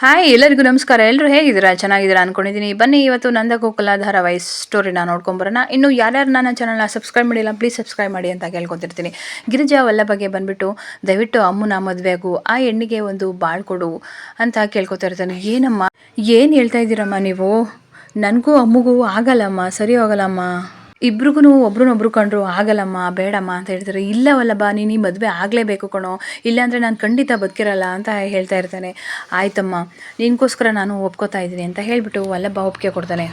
Hi ಎಲ್ಲರಿಗೂ ನಮಸ್ಕಾರ. ಎಲ್ಲರೂ ಹೇಗಿದ್ದೀರಾ? ಚೆನ್ನಾಗಿದ್ದೀರಾ ಅನ್ಕೊಂಡಿದ್ದೀನಿ. ಬನ್ನಿ, ಇವತ್ತು ನಂದಗೋಕುಲ ಧಾರಾವಾಹಿ ಸ್ಟೋರಿನ ನೋಡ್ಕೊಂಬರೋಣ ಇನ್ನು ಯಾರ್ಯಾರು ನನ್ನ ಚಾನಲ್ನ ಸಬ್ಸ್ಕ್ರೈಬ್ ಮಾಡಿಲ್ಲ ಪ್ಲೀಸ್ ಸಬ್ಸ್ಕ್ರೈಬ್ ಮಾಡಿ ಅಂತ ಕೇಳ್ಕೊತಿರ್ತೀನಿ. ಗಿರಿಜಾ ಬಗ್ಗೆ ಬಂದುಬಿಟ್ಟು, ದಯವಿಟ್ಟು ಅಮ್ಮನ ಮದುವೆಗೂ ಆ ಹೆಣ್ಣಿಗೆ ಒಂದು ಬಾಳ್ ಕೊಡು ಅಂತ ಕೇಳ್ಕೊತಿರ್ತಾನೆ. ಏನಮ್ಮ? ಏನು ಹೇಳ್ತಾ ಇದ್ದೀರಮ್ಮ ನೀವು? ನನಗೂ ಅಮ್ಮಗೂ ಆಗಲ್ಲಮ್ಮ ಸರಿ ಹೋಗಲ್ಲಮ್ಮ ಇಬ್ರಿಗೂ ಒಬ್ರನ್ನೊಬ್ರು ಕಂಡ್ರು, ಆಗಲ್ಲಮ್ಮ, ಬೇಡಮ್ಮ ಅಂತ ಹೇಳ್ತಾರೆ. ಇಲ್ಲವಲ್ಲ ನೀನು ಈ ಮದುವೆ ಆಗಲೇಬೇಕು ಕಣೋ. ಇಲ್ಲಾಂದರೆ ನಾನು ಖಂಡಿತ ಬದುಕಿರಲ್ಲ ಅಂತ ಹೇಳ್ತಾ ಇರ್ತಾನೆ. ಆಯ್ತಮ್ಮ, ನಿನಗೋಸ್ಕರ ನಾನು ಒಪ್ಕೋತಾ ಇದ್ದೀನಿ ಅಂತ ಹೇಳಿಬಿಟ್ಟು ವಲ್ಲಭ ಒಪ್ಪಿಗೆ ಕೊಡ್ತಾನೆ.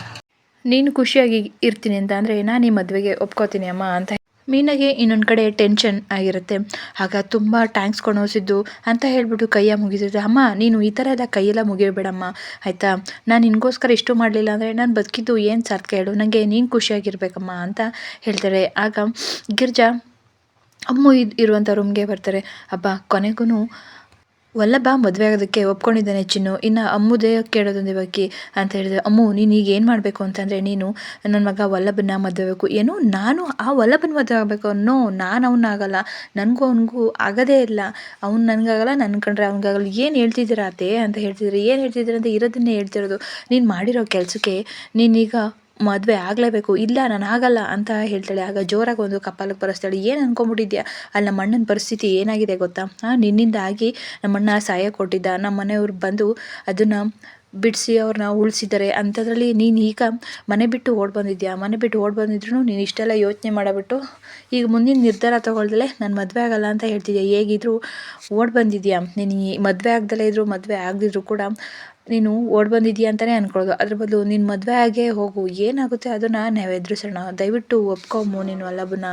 ನೀನು ಖುಷಿಯಾಗಿ ಇರ್ತೀನಿ ಅಂತ ಅಂದರೆ ನಾನು ಈ ಮದುವೆಗೆ ಒಪ್ಕೋತೀನಿ ಅಮ್ಮ ಅಂತ ಮೀನಾಗೆ ಇನ್ನೊಂದು ಕಡೆ ಟೆನ್ಷನ್ ಆಗಿರುತ್ತೆ. ಆಗ ತುಂಬ ಟ್ಯಾಂಕ್ಸ್ ಕಣೋಸಿದ್ದು ಅಂತ ಹೇಳಿಬಿಟ್ಟು ಕೈಯ ಮುಗಿದಿರುತ್ತೆ ಅಮ್ಮ, ನೀನು ಈ ಥರ ಎಲ್ಲ ಕೈಯೆಲ್ಲ ಮುಗಿಯಬೇಡಮ್ಮ ಆಯಿತಾ? ನಾನು ನಿನಗೋಸ್ಕರ ಇಷ್ಟು ಮಾಡಲಿಲ್ಲ ಅಂದರೆ ನಾನು ಬದುಕಿದ್ದು ಏನು ಸಾರ್ಥಕ ಹೇಳು? ನನಗೆ ನೀನು ಖುಷಿಯಾಗಿರ್ಬೇಕಮ್ಮ ಅಂತ ಹೇಳ್ತಾರೆ. ಆಗ ಗಿರ್ಜಾ ಅಮ್ಮು ಇದು ಇರುವಂಥ ರೂಮ್ಗೆ ಬರ್ತಾರೆ. ಅಬ್ಬ, ಕೊನೆಗೂ ವಲ್ಲಭ ಮದುವೆ ಆಗೋದಕ್ಕೆ ಒಪ್ಕೊಂಡಿದ್ದಾನೆ ಚಿನ್ನು. ಇನ್ನು ಅಮ್ಮುದೇ ಕೇಳೋದೊಂದು ಬಾಕಿ ಅಂತ ಹೇಳಿದ್ರೆ, ಅಮ್ಮು, ನೀನು ಈಗ ಏನು ಮಾಡಬೇಕು ಅಂತಂದರೆ ನೀನು ನನ್ನ ಮಗ ವಲ್ಲಭನ ಮದುವೆ ಆಗಬೇಕು. ಏನು, ನಾನು ಆ ವಲ್ಲಭನ ಮದುವೆ ಆಗಬೇಕು ಅನ್ನೋ ನಾನು ಅವನಾಗಲ್ಲ ನನಗೂ ಅವನಿಗೂ ಆಗೋದೇ ಇಲ್ಲ. ಅವ್ನು ನನಗಾಗಲ್ಲ ನನ್ನ ಕಂಡ್ರೆ ಅವನಿಗಾಗಲ್ಲ. ಏನು ಹೇಳ್ತಿದ್ದೀರಾ ಅತ್ತೆ? ಅಂತ ಹೇಳ್ತಿದ್ರೆ, ಏನು ಹೇಳ್ತಿದ್ದೀರ? ಅಂತ ಇರೋದನ್ನೇ ಹೇಳ್ತಿರೋದು. ನೀನು ಮಾಡಿರೋ ಕೆಲಸಕ್ಕೆ ನೀನೀಗ ಮದುವೆ ಆಗಲೇಬೇಕು. ಇಲ್ಲ, ನಾನು ಆಗಲ್ಲ ಅಂತ ಹೇಳ್ತಾಳೆ. ಆಗ ಜೋರಾಗಿ ಒಂದು ಕಪ್ಪಲಕ್ಕೆ ಬರೆಸ್ತಾಳೆ. ಏನು ಅಂದ್ಕೊಂಬಿಟ್ಟಿದ್ಯಾ ಅಲ್ಲಿ ನಮ್ಮ ಅಣ್ಣನ ಪರಿಸ್ಥಿತಿ ಏನಾಗಿದೆ ಗೊತ್ತಾ? ಹಾಂ ನಿನ್ನಿಂದ ಆಗಿ ನಮ್ಮಣ್ಣ ಸಹಾಯ ಕೊಟ್ಟಿದ್ದ. ನಮ್ಮ ಮನೆಯವ್ರು ಬಂದು ಅದನ್ನು ಬಿಡಿಸಿ ಅವ್ರನ್ನ ಉಳಿಸಿದ್ದಾರೆ. ಅಂಥದ್ರಲ್ಲಿ ನೀನು ಈಗ ಮನೆ ಬಿಟ್ಟು ಓಡಿ ಬಂದಿದ್ಯಾ? ಮನೆ ಬಿಟ್ಟು ಓಡಿ ಬಂದಿದ್ರು ನೀನು ಇಷ್ಟೆಲ್ಲ ಯೋಚನೆ ಮಾಡಿಬಿಟ್ಟು ಈಗ ಮುಂದಿನ ನಿರ್ಧಾರ ತೊಗೊಳ್ದಲೆ ನಾನು ಮದುವೆ ಆಗಲ್ಲ ಅಂತ ಹೇಳ್ತಿದ್ಯಾ? ಹೇಗಿದ್ರು ಓಡಿ ಬಂದಿದ್ಯಾ? ನೀನು ಮದುವೆ ಆಗ್ದಲೇ ಇದ್ದರೂ ಮದುವೆ ಆಗದಿದ್ರು ಕೂಡ ನೀನು ಓಡಿ ಬಂದಿದ್ದೀಯ ಅಂತಲೇ ಅನ್ಕೊಳ್ಳೋದು. ಅದ್ರ ಬದಲು ನೀನು ಮದುವೆ ಆಗೇ ಹೋಗು. ಏನಾಗುತ್ತೆ ಅದನ್ನು ನಾವು ಎದುರಿಸೋಣ ದಯವಿಟ್ಟು ಒಪ್ಕೊಂಬು ನೀನು ವಲ್ಲಭನ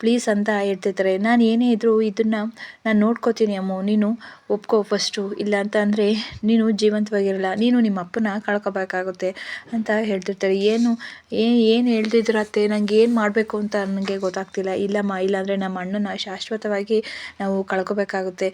ಪ್ಲೀಸ್ ಅಂತ ಹೇಳ್ತಿರ್ತಾರೆ. ನಾನು ಏನೇ ಇದ್ದರೂ ಇದನ್ನು ನಾನು ನೋಡ್ಕೋತೀನಿ ಅಮ್ಮು. ನೀನು ಒಪ್ಕೋ ಫಸ್ಟು ಇಲ್ಲ ಅಂತ ಅಂದರೆ ನೀನು ಜೀವಂತವಾಗಿರಲ್ಲ. ನೀನು ನಿಮ್ಮ ಅಪ್ಪನ ಕಳ್ಕೊಬೇಕಾಗುತ್ತೆ ಅಂತ ಹೇಳ್ತಿರ್ತಾರೆ. ಏನು ಏನು ಹೇಳ್ತಿದ್ರು ಅತ್ತೆ? ನಂಗೆ ಏನು ಮಾಡಬೇಕು ಅಂತ ನನಗೆ ಗೊತ್ತಾಗ್ತಿಲ್ಲ. ಇಲ್ಲಮ್ಮ, ಇಲ್ಲಾಂದರೆ ನಮ್ಮ ಅಣ್ಣನ ಶಾಶ್ವತವಾಗಿ ನಾವು ಕಳ್ಕೊಬೇಕಾಗುತ್ತೆ.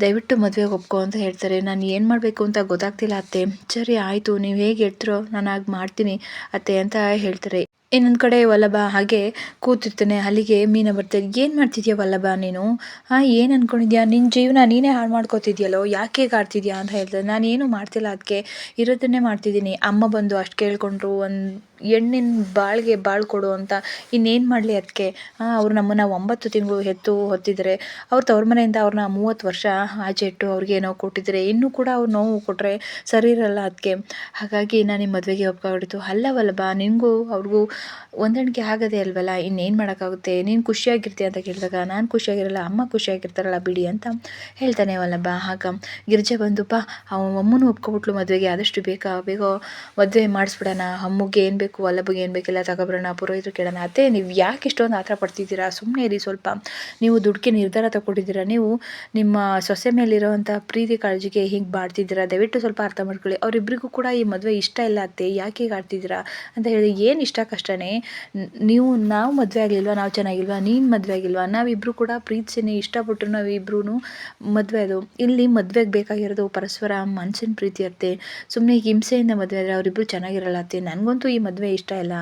ದಯವಿಟ್ಟು ಮದುವೆಗೆ ಒಪ್ಕೊ ಅಂತ ಹೇಳ್ತಾರೆ. ನಾನು ಏನು ಮಾಡಬೇಕು ಅಂತ ಗೊತ್ತಾಗ್ತಿಲ್ಲ ಅತ್ತೆ. ಸರಿ, ಆಯಿತು. ನೀವು ಹೇಗೆ ಹೇಳ್ತಿರೋ ನಾನು ಹಾಗೆ ಮಾಡ್ತೀನಿ ಅತ್ತೆ ಅಂತ ಹೇಳ್ತಾರೆ. ಇನ್ನೊಂದು ಕಡೆ ವಲ್ಲಭ ಹಾಗೆ ಕೂತಿರ್ತಾನೆ, ಅಲ್ಲಿಗೆ ಮೀನ ಬರ್ತಾರೆ ಏನು ಮಾಡ್ತಿದ್ಯಾ ವಲ್ಲಭ ನೀನು? ಹಾಂ ಏನು ಅಂದ್ಕೊಂಡಿದ್ಯಾ ನಿನ್ನ ಜೀವನ ನೀನೇ ಹಾಳು ಮಾಡ್ಕೋತಿದ್ಯಲ್ಲೋ? ಯಾಕೆ ಕಾಡ್ತಿದ್ಯಾ ಅಂತ ಹೇಳ್ತಾರೆ ನಾನು ಏನು ಮಾಡ್ತಿಲ್ಲ ಅದಕ್ಕೆ ಇರೋದನ್ನೇ ಮಾಡ್ತಿದ್ದೀನಿ. ಅಮ್ಮ ಬಂದು ಅಷ್ಟು ಕೇಳಿಕೊಂಡ್ರು, ಒಂದು ಹೆಣ್ಣಿನ ಬಾಳಿಗೆ ಬಾಳು ಕೊಡು ಅಂತ. ಇನ್ನೇನು ಮಾಡಲಿ ಅದಕ್ಕೆ ಅವ್ರು ನಮ್ಮನ್ನು ಒಂಬತ್ತು ತಿಂಗಳು ಹೆತ್ತು ಹೊತ್ತಿದ್ದಾರೆ ಅವ್ರು ತವ್ರ ಮನೆಯಿಂದ ಅವ್ರನ್ನ ಮೂವತ್ತು ವರ್ಷ ಆಚೆ ಇಟ್ಟು ಅವ್ರಿಗೆ ನೋವು ಕೊಟ್ಟಿದ್ದಾರೆ ಇನ್ನೂ ಕೂಡ ಅವ್ರು ನೋವು ಕೊಟ್ಟರೆ ಸರಿ ಇರಲ್ಲ ಅದಕ್ಕೆ ಹಾಗಾಗಿ ನಾನು ನಿಮ್ಮ ಮದುವೆಗೆ ಒಪ್ಕೊಂಡಿತ್ತು ಅಲ್ಲವಲ್ಲಬಾ ನಿನಗೂ ಅವ್ರಿಗೂ ಹೊಂದಾಣಿಕೆ ಆಗೋದೇ ಅಲ್ವಲ್ಲ ಇನ್ನೇನು ಮಾಡೋಕ್ಕಾಗುತ್ತೆ? ನೀನು ಖುಷಿಯಾಗಿರ್ತೀಯ ಅಂತ ಕೇಳಿದಾಗ, ನಾನು ಖುಷಿಯಾಗಿರಲ್ಲ, ಅಮ್ಮ ಖುಷಿಯಾಗಿರ್ತಾರಲ್ಲ ಬಿಡಿ ಅಂತ ಹೇಳ್ತಾನೆ ವಲ್ಲಭ ಆಗ ಗಿರಿಜೆ ಬಂದು ಅವನ ಅಮ್ಮನೂ ಒಪ್ಕೊಬಿಟ್ಲು ಮದುವೆಗೆ, ಆದಷ್ಟು ಬೇಗ ಬೇಗ ಮದುವೆ ಮಾಡಿಸ್ಬಿಡೋಣ. ಅಮ್ಮಗೆ ಏನು ಬೇಕು, ವಲ್ಲಭಗೆ ಏನು ಬೇಕಿಲ್ಲ ತಗೊಬರೋಣ, ಪುರೋಹಿತರು ಕೇಳೋಣ. ಅತ್ತೆ, ನೀವು ಯಾಕೆ ಇಷ್ಟೊಂದು ಆತರ ಪಡ್ತಿದ್ದೀರಾ? ಸುಮ್ಮನೆ ಇರಿ ಸ್ವಲ್ಪ. ನೀವು ದುಡ್ಡಿಗೆ ನಿರ್ಧಾರ ತಗೊಂಡಿದ್ದೀರಾ? ನೀವು ನಿಮ್ಮ ಸೊಸೆ ಮೇಲಿರೋವಂಥ ಪ್ರೀತಿ ಕಾಳಜಿಗೆ ಹಿಂಗೆ ಬಾಡ್ತಿದ್ದೀರಾ ದಯವಿಟ್ಟು ಸ್ವಲ್ಪ ಅರ್ಥ ಮಾಡ್ಕೊಳ್ಳಿ. ಅವರಿಬ್ಬರಿಗೂ ಕೂಡ ಈ ಮದುವೆ ಇಷ್ಟ ಇಲ್ಲ ಅತ್ತೆ. ಯಾಕೆ ಹೀಗೆ ಆಡ್ತಿದ್ದೀರಾ? ಅಂತ ಹೇಳಿ, ಏನು ಇಷ್ಟ ಕಷ್ಟನೇ ನೀವು ನಾವು ಮದುವೆ ಆಗಲಿಲ್ವಾ ನಾವು ಚೆನ್ನಾಗಿಲ್ವಾ, ನೀನು ಮದುವೆ ಆಗಿಲ್ವಾ ನಾವಿಬ್ಬರು ಕೂಡ ಪ್ರೀತಿಸಿನೇ ಇಷ್ಟಪಟ್ಟು ನಾವಿಬ್ರೂ ಮದುವೆ ಅದು. ಇಲ್ಲಿ ಮದುವೆಗೆ ಬೇಕಾಗಿರೋದು ಪರಸ್ಪರ ಮನಸ್ಸಿನ ಪ್ರೀತಿ ಇರುತ್ತೆ ಸುಮ್ಮನೆ ಹಿಂಸೆಯಿಂದ ಮದುವೆ ಆದರೆ ಅವರಿಬ್ಬರು ಚೆನ್ನಾಗಿರಲ್ಲ ಅತ್ತೆ. ನನಗಂತೂ ಈ ಮದುವೆ ಇಷ್ಟ ಇಲ್ಲ.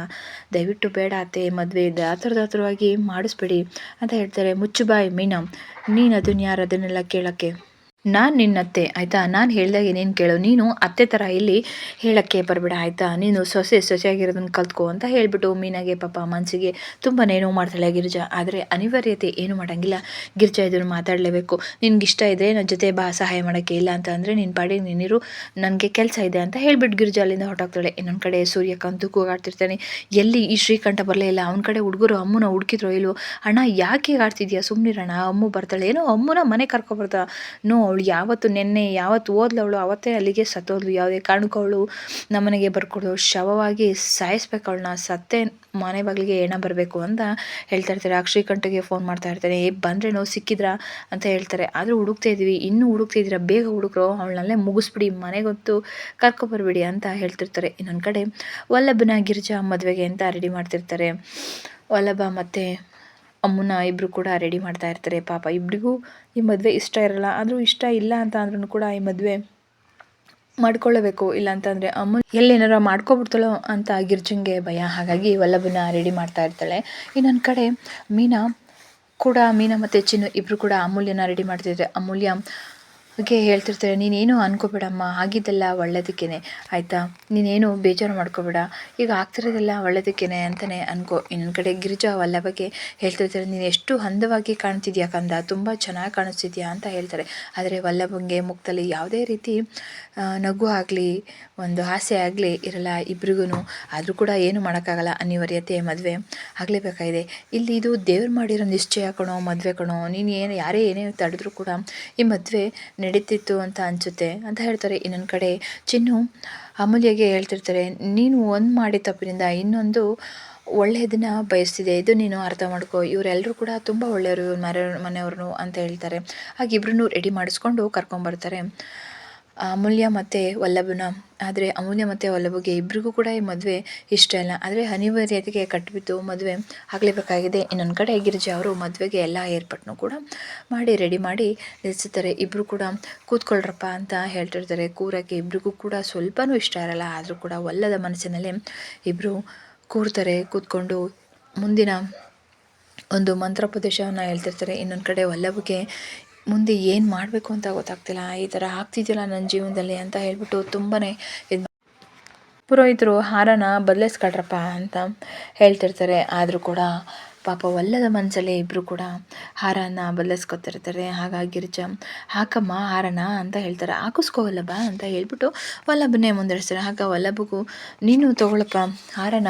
ದಯವಿಟ್ಟು ಬೇಡ ಅತ್ತೆ, ಮದುವೆ ಇದೆ. ಆತರದಾತರವಾಗಿ ಮಾಡಿಸ್ಬೇಡಿ ಅಂತ ಹೇಳ್ತಾರೆ ಮುಚ್ಚು ಬಾಯ್ ಮೀನಾ. ನೀನು ಅದನ್ನು ಯಾರು ಅದನ್ನೆಲ್ಲ ಕೇಳೋಕ್ಕೆ? ನಾನು ನಿನ್ನತ್ತೆ, ಆಯಿತಾ? ನಾನು ಹೇಳಿದಾಗ ಏನೇನು ಕೇಳು? ನೀನು ಅತ್ತೆ ಥರ ಇಲ್ಲಿ ಹೇಳೋಕ್ಕೆ ಬರಬೇಡ, ಆಯಿತಾ? ನೀನು ಸೊಸೆ ಸೊಸೆಯಾಗಿರೋದನ್ನು ಕಲ್ತ್ಕೊ ಅಂತ ಹೇಳಿಬಿಟ್ಟು ಮೀನಾಗೆ, ಪಾಪ ಮನಸ್ಸಿಗೆ ತುಂಬ ನೋವು ಮಾಡ್ತಾಳೆ ಗಿರಿಜಾ. ಆದರೆ ಅನಿವಾರ್ಯತೆ ಏನು ಮಾಡೋಂಗಿಲ್ಲ. ಗಿರಿಜಾ ಇದನ್ನು ಮಾತಾಡಲೇಬೇಕು. ನಿನ್ಗೆ ಇಷ್ಟ ಇದೆ ನನ್ನ ಜೊತೆ ಬಾ, ಸಹಾಯ ಮಾಡೋಕ್ಕೆ ಇಲ್ಲ ಅಂತ ಅಂದರೆ ನಿನ್ನ ಪಾಡಿಗೆ ನೀನಿರು, ನನಗೆ ಕೆಲಸ ಇದೆ ಅಂತ ಹೇಳಿಬಿಟ್ಟು ಗಿರಿಜಾ ಅಲ್ಲಿಂದ ಹೊರಟಾಗ್ತಾಳೆ. ಇನ್ನೊಂದು ಕಡೆ ಸೂರ್ಯಕಾಂತ ಕೂಗಾಡ್ತಿರ್ತಾನೆ. ಎಲ್ಲಿ ಈ ಶ್ರೀಕಂಠ ಬರಲೇ ಇಲ್ಲ? ಅವನ ಕಡೆ ಹುಡುಗರು ಅಮ್ಮನ ಹುಡುಕಿದ್ರು ಇಲ್ವೋ? ಅಣ್ಣ ಯಾಕೆ ಆಡ್ತಿದ್ಯಾ? ಸುಮ್ಮನಿರಣ್ಣ ಅಮ್ಮು ಬರ್ತಾಳೆ. ಏನೋ ಅಮ್ಮನ ಮನೆ ಕರ್ಕೊಬರ್ತಾ ನೋ ಅವಳು ಯಾವತ್ತು ನೆನ್ನೆ, ಯಾವತ್ತು ಓದ್ಲು ಅವಳು ಅವತ್ತೇ ಅಲ್ಲಿಗೆ ಸತ್ತೋದ್ಲು. ಯಾವುದೇ ಕಾರಣಕ್ಕೂ ನಮ್ಮನೆಗೆ ಬರ್ಕೊಡು ಶವವಾಗಿ ಸಾಯಿಸ್ಬೇಕು ಅವಳನ್ನ ಸತ್ತೇ ಮನೆ ಬಾಗಿಲಿಗೆ ಏನ ಬರಬೇಕು ಅಂತ ಹೇಳ್ತಾ ಇರ್ತಾರೆ. ಅಕ್ಷಯ್ ಫೋನ್ ಮಾಡ್ತಾ ಇರ್ತಾರೆ ಏ, ಬಂದ್ರೇನೋ, ಸಿಕ್ಕಿದ್ರಾ? ಅಂತ ಹೇಳ್ತಾರೆ. ಆದರೂ ಹುಡುಕ್ತಾ ಇದ್ವಿ. ಇನ್ನೂ ಹುಡುಕ್ತಾ ಇದ್ದೀರಾ? ಬೇಗ ಹುಡುಕ್ರು, ಅವಳನ್ನಲ್ಲೇ ಮುಗಿಸ್ಬಿಡಿ, ಮನೆಗೊತ್ತು ಕರ್ಕೊಬರ್ಬಿಡಿ ಅಂತ ಹೇಳ್ತಿರ್ತಾರೆ. ಇನ್ನೊಂದು ಕಡೆ ವಲ್ಲಭನ ಗಿರಿಜಾ ಮದುವೆಗೆ ಅಂತ ರೆಡಿ ಮಾಡ್ತಿರ್ತಾರೆ. ವಲ್ಲಭ ಮತ್ತು ಅಮ್ಮನ ಇಬ್ಬರು ಕೂಡ ರೆಡಿ ಮಾಡ್ತಾ ಇರ್ತಾರೆ. ಪಾಪ ಇಬ್ಬರಿಗೂ ಈ ಮದುವೆ ಇಷ್ಟ ಇರಲ್ಲ. ಆದರೂ ಇಷ್ಟ ಇಲ್ಲ ಅಂತ ಅಂದ್ರೂ ಕೂಡ ಈ ಮದುವೆ ಮಾಡ್ಕೊಳ್ಳಬೇಕು. ಇಲ್ಲ ಅಂತಂದರೆ ಅಮ್ಮ ಎಲ್ಲೇನಾರ ಮಾಡ್ಕೊಬಿಡ್ತಾಳೋ ಅಂತ ಗಿರ್ಜಂಗೆ ಭಯ. ಹಾಗಾಗಿ ವಲ್ಲಭನ ರೆಡಿ ಮಾಡ್ತಾ ಇರ್ತಾಳೆ. ಇನ್ನೊಂದು ಕಡೆ ಮೀನಾ ಕೂಡ, ಮೀನಾ ಮತ್ತು ಚಿನ್ನು ಇಬ್ಬರು ಕೂಡ ಅಮೂಲ್ಯನ ರೆಡಿ ಮಾಡ್ತಿದ್ದಾರೆ. ಅಮೂಲ್ಯ ಬಗ್ಗೆ ಹೇಳ್ತಿರ್ತಾರೆ, ನೀನೇನು ಅನ್ಕೋಬೇಡಮ್ಮ, ಆಗಿದ್ದೆಲ್ಲ ಒಳ್ಳೇದಕ್ಕೇನೆ, ಆಯಿತಾ? ನೀನೇನು ಬೇಜಾರು ಮಾಡ್ಕೋಬೇಡ. ಈಗ ಆಗ್ತಿರೋದೆಲ್ಲ ಒಳ್ಳೇದಕ್ಕೇನೆ ಅಂತಲೇ ಅನ್ಕೋ. ಇನ್ನೊಂದು ಕಡೆ ಗಿರಿಜಾ ವಲ್ಲ ಬಗ್ಗೆ ಹೇಳ್ತಿರ್ತಾರೆ, ನೀನು ಎಷ್ಟು ಅಂದವಾಗಿ ಕಾಣ್ತಿದ್ಯಾ ಕಂದ? ತುಂಬ ಚೆನ್ನಾಗಿ ಕಾಣಿಸ್ತಿದ್ಯಾ ಅಂತ ಹೇಳ್ತಾರೆ. ಆದರೆ ವಲ್ಲಭಂಗೆ ಮುಖದಲ್ಲಿ ಯಾವುದೇ ರೀತಿ ನಗು ಆಗಲಿ, ಒಂದು ಆಸೆ ಆಗಲಿ ಇರಲ್ಲ ಇಬ್ರಿಗೂ ಆದರೂ ಕೂಡ ಏನು ಮಾಡೋಕ್ಕಾಗಲ್ಲ ಅನಿವಾರ್ಯತೆ ಮದುವೆ ಆಗಲೇಬೇಕಾಗಿದೆ. ಇಲ್ಲಿ ಇದು ದೇವ್ರು ಮಾಡಿರೋ ನಿಶ್ಚಯ ಕಣೋ, ಮದುವೆ ಕಣೋ. ನೀನು ಏನು, ಯಾರೇ ಏನೇ ತಡೆದ್ರೂ ಕೂಡ ಈ ಮದುವೆ ನಡೀತಿತ್ತು ಅಂತ ಅನಿಸುತ್ತೆ ಅಂತ ಹೇಳ್ತಾರೆ. ಇನ್ನೊಂದು ಕಡೆ ಚಿನ್ನು ಅಮೂಲ್ಯಗೆ ಹೇಳ್ತಿರ್ತಾರೆ, ನೀನು ಒಂದು ಮಾಡಿದ ತಪ್ಪಿನಿಂದ ಇನ್ನೊಂದು ಒಳ್ಳೆಯದನ್ನ ಬಯಸ್ತಿದೆ. ಇದು ನೀನು ಅರ್ಥ ಮಾಡ್ಕೋ. ಇವರೆಲ್ಲರೂ ಕೂಡ ತುಂಬ ಒಳ್ಳೆಯವರು ಮನೆ ಮನೆಯವ್ರು ಅಂತ ಹೇಳ್ತಾರೆ. ಹಾಗೆ ಇಬ್ಬರನ್ನೂ ರೆಡಿ ಮಾಡಿಸ್ಕೊಂಡು ಕರ್ಕೊಂಬರ್ತಾರೆ. ಅಮೂಲ್ಯ ಮತ್ತು ವಲ್ಲಭನ. ಆದರೆ ಅಮೂಲ್ಯ ಮತ್ತು ವಲ್ಲಭಗೆ ಇಬ್ಬರಿಗೂ ಕೂಡ ಈ ಮದುವೆ ಇಷ್ಟ ಇಲ್ಲ. ಆದರೆ ಅನಿವಾರ್ಯತೆಗೆ ಕಟ್ಟಿಬಿಟ್ಟು ಮದುವೆ ಆಗಲೇಬೇಕಾಗಿದೆ. ಇನ್ನೊಂದು ಕಡೆ ಗಿರಿಜಾ ಅವರು ಮದುವೆಗೆ ಎಲ್ಲ ಏರ್ಪಾಟನ್ನು ಕೂಡ ಮಾಡಿ ರೆಡಿ ಮಾಡಿ ನಿಲ್ಲಿಸುತ್ತಾರೆ ಇಬ್ಬರು ಕೂಡ ಕೂತ್ಕೊಳ್ರಪ್ಪ ಅಂತ ಹೇಳ್ತಿರ್ತಾರೆ. ಕೂರಕ್ಕೆ ಇಬ್ಬರಿಗೂ ಕೂಡ ಸ್ವಲ್ಪನೂ ಇಷ್ಟ ಇರಲ್ಲ. ಆದರೂ ಕೂಡ ಒಲ್ಲದ ಮನಸ್ಸಿನಲ್ಲಿ ಇಬ್ಬರು ಕೂರ್ತಾರೆ, ಕೂತ್ಕೊಂಡು ಮುಂದಿನ ಒಂದು ಮಂತ್ರೋಪದೇಶವನ್ನು ಹೇಳ್ತಿರ್ತಾರೆ. ಇನ್ನೊಂದು ಕಡೆ ವಲ್ಲಭಗೆ ಮುಂದೆ ಏನು ಮಾಡಬೇಕು ಅಂತ ಗೊತ್ತಾಗ್ತಿಲ್ಲ. ಈ ಥರ ಆಗ್ತಿದೆಯಲ್ಲ ನನ್ನ ಜೀವನದಲ್ಲಿ ಅಂತ ಹೇಳಿಬಿಟ್ಟು ತುಂಬಾ ಇದು ಪುರೋಹಿತರು ಹಾರನ ಬದಲಿಸ್ಕೊಳ್ರಪ್ಪ ಅಂತ ಹೇಳ್ತಿರ್ತಾರೆ. ಆದರೂ ಕೂಡ ಪಾಪ ಒಲ್ಲದ ಮನಸ್ಸಲ್ಲೇ ಇಬ್ಬರು ಕೂಡ ಹಾರನ ಬದಲಿಸ್ಕೊತಿರ್ತಾರೆ. ಹಾಗಾಗಿ ರಿಚ, ಹಾಕಮ್ಮ ಹಾರನ ಅಂತ ಹೇಳ್ತಾರೆ. ಹಾಕಿಸ್ಕೋ ಅಂತ ಹೇಳ್ಬಿಟ್ಟು ವಲ್ಲಭನೇ ಮುಂದುವರಿಸ್ತಾರೆ ಆಗ ವಲ್ಲಭಗೂ, ನೀನು ತಗೊಳಪ್ಪ ಹಾರನ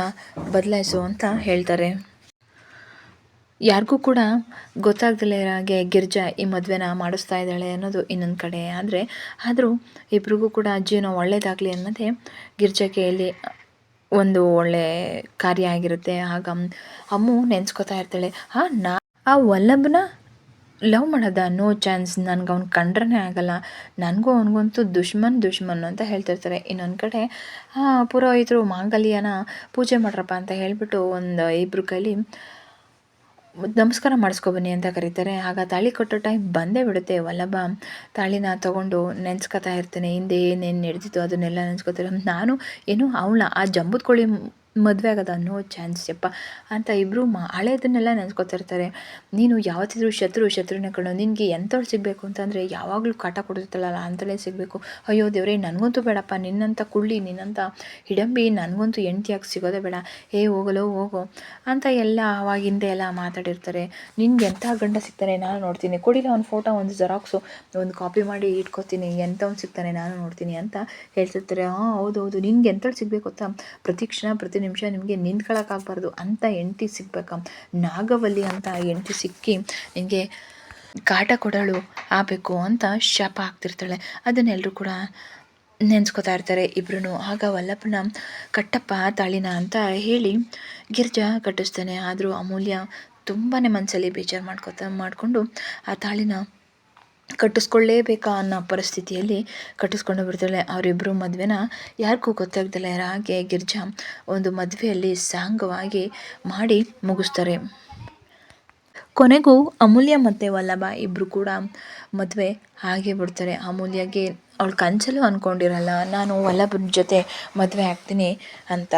ಬದಲಾಯಿಸು ಅಂತ ಹೇಳ್ತಾರೆ. ಯಾರಿಗೂ ಕೂಡ ಗೊತ್ತಾಗ್ದಲೇ ಇರೋ ಹಾಗೆ ಗಿರ್ಜಾ ಈ ಮದುವೆನ ಮಾಡಿಸ್ತಾ ಇದ್ದಾಳೆ ಅನ್ನೋದು ಇನ್ನೊಂದು ಕಡೆ. ಆದರೆ, ಆದರೂ ಇಬ್ರಿಗೂ ಕೂಡ ಜೀವನ ಒಳ್ಳೇದಾಗಲಿ ಅನ್ನೋದೇ ಗಿರ್ಜಾ ಇಲ್ಲಿ ಒಂದು ಒಳ್ಳೆ ಕಾರ್ಯ ಆಗಿರುತ್ತೆ. ಆಗ ಅಮ್- ಅಮ್ಮು ನೆನ್ಸ್ಕೊತಾ ಇರ್ತಾಳೆ, ಆ, ನಾ, ಆ ವಲ್ಲಭನ ಲವ್ ಮಾಡೋದ? No chance. ನನಗೆ ಅವ್ನು ಕಂಡ್ರೇ ಆಗಲ್ಲ. ನನಗೂ ಅವನಿಗಂತೂ ದುಶ್ಮನ್ ದುಶ್ಮನ್ ಅಂತ ಹೇಳ್ತಿರ್ತಾರೆ. ಇನ್ನೊಂದು ಕಡೆ ಪುರೋಹಿತರು ಮಾಂಗಲ್ಯನ ಪೂಜೆ ಮಾಡ್ರಪ್ಪ ಅಂತ ಹೇಳಿಬಿಟ್ಟು ಒಂದು ಇಬ್ಬರು ಕೈಲಿ ನಮಸ್ಕಾರ ಮಾಡಿಸ್ಕೊಬನ್ನಿ ಅಂತ ಕರೀತಾರೆ. ಆಗ ತಾಳಿ ಕಟ್ಟೋ ಟೈಮ್ ಬಂದೇ ಬಿಡುತ್ತೆ. ವಲ್ಲಭ, ತಾಳಿನ ತೊಗೊಂಡು ನೆನ್ಸ್ಕೊತಾ ಇರ್ತಾನೆ. ಹಿಂದೆ ಏನೇನು ನಡೆದಿತ್ತು ಅದನ್ನೆಲ್ಲ ನೆನ್ಸ್ಕೊತಾರೆ ನಾನು, ಏನು, ಅವಳ, ಆ ಜಂಬದ ಕೋಳಿ ಮದುವೆ ಆಗದ ಅನ್ನೋ ಚಾನ್ಸ್ ಯಪ್ಪ. ಅಂತ ಇಬ್ಬರು ಮಾ ಹಳೇದನ್ನೆಲ್ಲ ನೆನ್ಸ್ಕೊತಿರ್ತಾರೆ ನೀನು ಯಾವತ್ತಿದ್ರೂ ಶತ್ರು, ಶತ್ರುನೇ ಕಣೋ. ನಿನಗೆ ಎಂಥವ್ರು ಸಿಗಬೇಕು ಅಂತಂದರೆ ಯಾವಾಗಲೂ ಕಾಟ ಕೊಡ್ತಿರ್ತಾಳಲ್ಲ ಅಂತಲೇ ಸಿಗಬೇಕು. ಅಯ್ಯೋ ದೇವರೇ, ನನಗಂತೂ ಬೇಡಪ್ಪ. ನಿನ್ನಂಥ ಕುಳ್ಳಿ, ನಿನ್ನಂಥ ಹಿಡಂಬಿ ನನಗಂತೂ ಹೆಂಡ್ತಿಯಾಗಿ ಸಿಗೋದೇ ಬೇಡ. ಏ, ಹೋಗಲೋ, ಹೋಗೋ ಅಂತ ಎಲ್ಲ ಅವಾಗಿಂದ ಎಲ್ಲ ಮಾತಾಡಿರ್ತಾರೆ. ನಿನ್ಗೆ ಎಂಥ ಗಂಡ ಸಿಗ್ತಾನೆ ನಾನು ನೋಡ್ತೀನಿ. ಕೊಡಿಲ್ಲ ಒಂದು ಫೋಟೋ ಒಂದು ಜೆರಾಕ್ಸು ಒಂದು ಕಾಪಿ ಮಾಡಿ ಇಟ್ಕೊತೀನಿ. ಎಂಥವ್ನು ಸಿಗ್ತಾನೆ ನಾನು ನೋಡ್ತೀನಿ ಅಂತ ಹೇಳ್ತಿರ್ತಾರೆ. ಹಾಂ ಹೌದು ಹೌದು. ನಿನ್ಗೆ ಎಂಥವ್ಳು ಸಿಗಬೇಕು ಅಂತ ಪ್ರತಿ ಕ್ಷಣ, ಪ್ರತಿ ನಿಮಿಷ ನಿಮಗೆ ನಿಂತ್ಕೊಳ್ಳೋಕ್ಕಾಗಬಾರ್ದು ಅಂಥ ಹೆಂಡತಿ ಸಿಗ್ಬೇಕಾ. ನಾಗವಲ್ಲಿ ಅಂತ ಹೆಂಡತಿ ಸಿಕ್ಕಿ ನಿಮಗೆ ಕಾಟ ಕೊಡಲು ಆಗಬೇಕು ಅಂತ ಶಾಪ ಹಾಕ್ತಿರ್ತಾಳೆ ಅದನ್ನೆಲ್ಲರೂ ಕೂಡ ನೆನೆಸ್ಕೊತಾ ಇರ್ತಾರೆ ಇಬ್ರು ಆಗ ವಲ್ಲಪ್ಪನ ಕಟ್ಟಪ್ಪ ತಾಳಿನ ಅಂತ ಹೇಳಿ, ಗಿರ್ಜಾ ಕಟ್ಟಿಸ್ತಾನೆ. ಆದರೂ ಅಮೂಲ್ಯ ತುಂಬಾ ಮನಸ್ಸಲ್ಲಿ ಬೇಜಾರು ಮಾಡ್ಕೊತಾ ಮಾಡಿಕೊಂಡು ಆ ತಾಳಿನ ಕಟ್ಟಿಸ್ಕೊಳ್ಳೇಬೇಕಾ ಅನ್ನೋ ಪರಿಸ್ಥಿತಿಯಲ್ಲಿ ಕಟ್ಟಿಸ್ಕೊಂಡು ಬರ್ತಾಳೆ ಅವರಿಬ್ಬರು ಮದುವೆನ. ಯಾರಿಗೂ ಗೊತ್ತಾಗ್ದಲ್ಲ ಹಾಗೆ ಗಿರ್ಜಾ ಒಂದು ಮದುವೆಯಲ್ಲಿ ಸಾಂಗವಾಗಿ ಮಾಡಿ ಮುಗಿಸ್ತಾರೆ. ಕೊನೆಗೂ ಅಮೂಲ್ಯ ಮತ್ತು ವಲ್ಲಭ ಇಬ್ಬರು ಕೂಡ ಮದುವೆ ಹಾಗೆ ಬಿಡ್ತಾರೆ. ಅಮೂಲ್ಯಗೆ ಅವಳು ಕನಸಲ್ಲೂ ಅಂದ್ಕೊಂಡಿರಲ್ಲ ನಾನು ವಲ್ಲಭನ ಜೊತೆ ಮದುವೆ ಆಗ್ತೀನಿ ಅಂತ.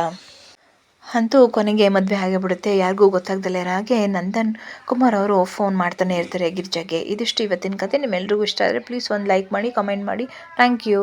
ಅಂತೂ ಕೊನೆಗೆ ಮದುವೆ ಆಗಿಬಿಡುತ್ತೆ. ಯಾರಿಗೂ ಗೊತ್ತಾಗ್ದಲೇ ಇರೋ ಹಾಗೆ ನಂದನ್ ಕುಮಾರ್ ಅವರು ಫೋನ್ ಮಾಡ್ತಾನೆ ಇರ್ತಾರೆ ಗಿರ್ಜಾಗೆ. ಇದಿಷ್ಟು ಇವತ್ತಿನ ಕತೆ. ನಿಮ್ಮೆಲ್ರಿಗೂ ಇಷ್ಟ ಆದರೆ ಪ್ಲೀಸ್ ಒಂದು ಲೈಕ್ ಮಾಡಿ ಕಮೆಂಟ್ ಮಾಡಿ. Thank you